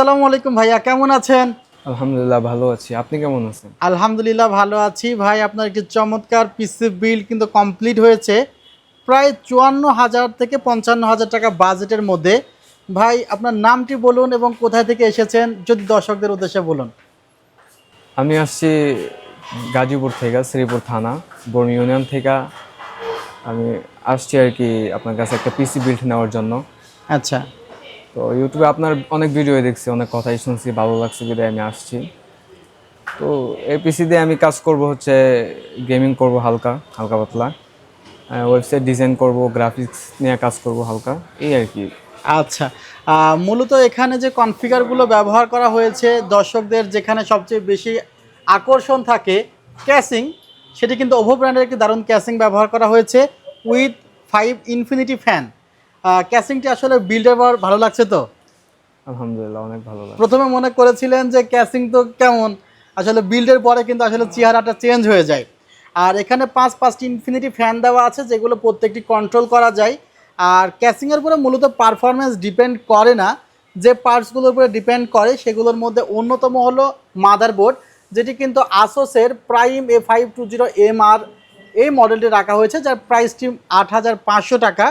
আসসালামু আলাইকুম ভাইয়া কেমন আছেন? আলহামদুলিল্লাহ ভালো আছি। আপনি কেমন আছেন? আলহামদুলিল্লাহ ভালো আছি। ভাই আপনার একটি চমৎকার পিসি বিল কিন্তু কমপ্লিট হয়েছে। প্রায় চুয়ান্ন হাজার থেকে পঞ্চান্ন হাজার টাকা বাজেটের মধ্যে। ভাই আপনার নামটি বলুন এবং কোথায় থেকে এসেছেন যদি দর্শকদের উদ্দেশ্যে বলুন। আমি আসছি গাজীপুর থেকে শ্রীপুর থানা বর্মি ইউনিয়ন থেকে। আমি আসছি আর কি আপনার কাছে একটা পিসি বিল্ড নেওয়ার জন্য। আচ্ছা। তো ইউটিউবে আপনার অনেক ভিডিও দেখছি, অনেক কথাই শুনছি, ভালো লাগছে বিদায় আমি আসছি। তো এই পিসি দিয়ে আমি কাজ করব হচ্ছে গেমিং করব হালকা হালকা পাতলা। ওয়েবসাইট ডিজাইন করব গ্রাফিক্স নিয়ে কাজ করব হালকা, এই আর কি। আচ্ছা মূলত এখানে যে কনফিগারগুলো ব্যবহার করা হয়েছে, দর্শকদের যেখানে সবচেয়ে বেশি আকর্ষণ থাকে ক্যাসিং সেটি কিন্তু ওভো ব্র্যান্ডের একটি দারুণ ক্যাসিং ব্যবহার করা হয়েছে উইথ ফাইভ ইনফিনিটি ফ্যান ক্যাসিংটি আসলে বিল্ডের পর ভালো লাগছে তো? আলহামদুলিল্লাহ অনেক ভালো লাগে প্রথমে মনে করেছিলেন যে ক্যাসিং তো কেমন আসলে বিল্ডের পরে কিন্তু আসলে চেহারাটা চেঞ্জ হয়ে যায়। আর এখানে পাঁচ পাঁচটি ইনফিনিটি ফ্যান দেওয়া আছে যেগুলো প্রত্যেকটি কন্ট্রোল করা যায়। আর ক্যাসিংয়ের উপরে মূলত পারফরমেন্স ডিপেন্ড করে না। যে পার্টসগুলোর উপরে ডিপেন্ড করে সেগুলোর মধ্যে অন্যতম হলো মাদারবোর্ড যেটি কিন্তু আসোসের prime A five two zero M R এই মডেলটি রাখা হয়েছে যার প্রাইসটি আট হাজার পাঁচশো টাকা।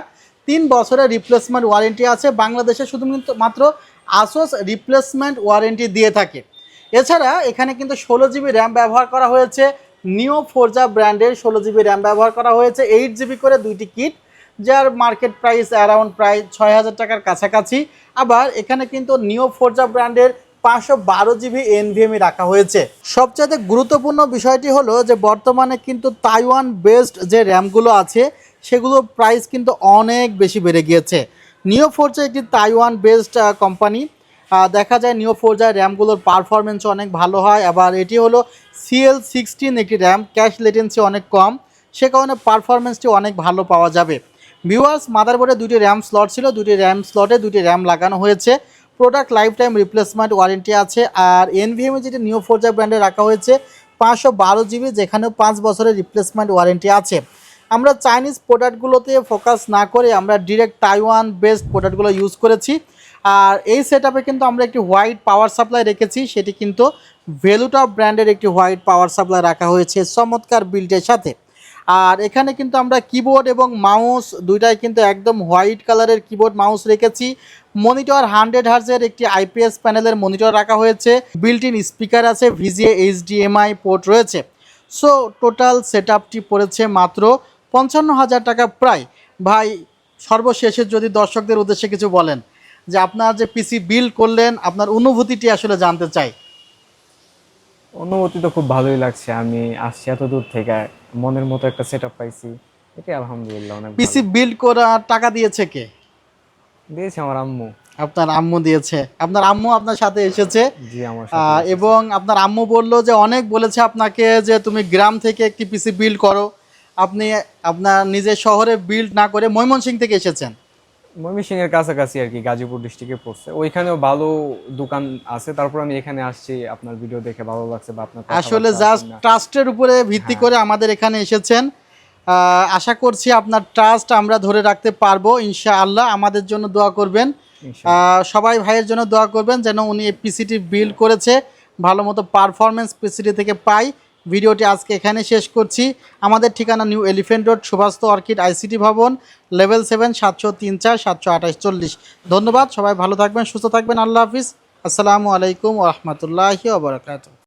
তিন বছরের রিপ্লেসমেন্ট ওয়ারেন্টি আছে। বাংলাদেশে শুধুমাত্র মাত্র আসোস রিপ্লেসমেন্ট ওয়ারেন্টি দিয়ে থাকে। এছাড়া এখানে কিন্তু ষোলো জিবি র্যাম ব্যবহার করা হয়েছে। নিও ফোরজা ব্র্যান্ডের ষোলো জিবি র্যাম ব্যবহার করা হয়েছে। এইট জিবি করে দুইটি কিট যার মার্কেট প্রাইস অ্যারাউন্ড প্রায় ছয় হাজার টাকার কাছাকাছি। আবার এখানে কিন্তু নিও ফোরজা ব্র্যান্ডের পাঁচশো বারো জিবি এনভিএমই রাখা হয়েছে। সবচাইতে গুরুত্বপূর্ণ বিষয়টি হলো যে, বর্তমানে কিন্তু তাইওয়ান বেসড যে র্যামগুলো আছে সেগুলোর প্রাইস কিন্তু অনেক বেশি বেড়ে গিয়েছে। নিও ফোরজা একটি তাইওয়ান বেসড কোম্পানি দেখা যায় নিও ফোরজার র্যামগুলোর পারফরমেন্স অনেক ভালো হয়। আবার এটি হলো সিএল সিক্সটিন একটি র্যাম ক্যাশ লেটেন্সি অনেক কম, সে কারণে পারফরমেন্সটি অনেক ভালো পাওয়া যাবে। ভিউয়ার্স মাদারবোর্ডে দুটি র্যাম স্লট ছিল, দুটি র্যাম স্লটে দুটি র্যাম লাগানো হয়েছে। Product life time replacement warranty আছে। আর এনভিএমে যেটি নিও ফোরজা ব্র্যান্ডে রাখা হয়েছে, পাঁচশো বারো জিবি যেখানেও পাঁচ বছরের রিপ্লেসমেন্ট ওয়ারেন্টি আছে। আমরা চাইনিজ প্রোডাক্টগুলোতে ফোকাস না করে আমরা ডিরেক্ট তাইওয়ান বেসড প্রোডাক্টগুলো ইউজ করেছি। আর এই সেট কিন্তু আমরা একটি হোয়াইট পাওয়ার সাপ্লাই রেখেছি, সেটি কিন্তু ভ্যালুটপ ব্র্যান্ডের একটি হোয়াইট পাওয়ার সাপ্লাই রাখা হয়েছে চমৎকার বিল্ডের সাথে। আর এখানে কিন্তু আমরা কিবোর্ড এবং মাউস দুইটাই কিন্তু একদম হোয়াইট কালারের কিবোর্ড মাউস রেখেছি। মনিটর হান্ড্রেড হার্জের একটি আইপিএস প্যানেলের মনিটর রাখা হয়েছে। বিল্ট ইন স্পিকার আছে ভিজিএ এইচডিএমআই পোর্ট রয়েছে। সো টোটাল সেট পড়েছে মাত্র পঞ্চান্ন হাজার টাকা প্রায়। ভাই সর্বশেষে যদি দর্শকদের উদ্দেশ্যে কিছু বলেন যে আপনার যে পিসি বিল করলেন আপনার অনুভূতিটি আসলে জানতে চাই। অনুভূতি তো খুব ভালোই লাগছে। আমি আসছি এত দূর থেকে মনের মতো একটা সেট আপ পাইছি। এটাই আলহামদুলিল্লাহ অনেক পিসি বিল করার টাকা দিয়েছে কে? দিয়েছে আমার আম্মু। আপনার আম্মু দিয়েছে। আপনার আম্মু আপনার সাথে এসেছে। জি আমার সাথে এবং আপনার আম্মু বলল যে অনেক বলেছে আপনাকে যে তুমি গ্রাম থেকে একটি পিসি বিল্ড করো। আপনি আপনার নিজের শহরে বিল্ড না করে ময়মনসিং থেকে এসেছেন? ময়মনসিং এর কাছাকাছি আর কি গাজীপুর ডিস্ট্রিক্টে পড়ছে। ওইখানেও ভালো দোকান আছে তারপর আমি এখানে আসছি আপনার ভিডিও দেখে ভালো লাগছে বা আপনার আসলে জাস্ট ট্রাস্টের উপরে ভিত্তি করে আমাদের এখানে এসেছেন। আশা করছি আপনার ট্রাস্ট আমরা ধরে রাখতে পারব ইনশাআল্লাহ। আমাদের জন্য দোয়া করবেন। সবাই ভাইয়ের জন্য দোয়া করবেন যেন উনি পিসিটি বিল্ড করেছে ভালো মতো পারফরমেন্স পিসিটি থেকে পাই ভিডিওটি আজকে এখানে শেষ করছি। আমাদের ঠিকানা new elephant road Subhash orchid ICT ভবন, লেভেল সেভেন, সাতশো তিন চার, সাতশো আঠাশ চল্লিশ। ধন্যবাদ, সবাই ভালো থাকবেন, সুস্থ থাকবেন, আল্লাহ হাফিজ। আসসালামু আলাইকুম রহমতুল্লাহি ওবরাকাতু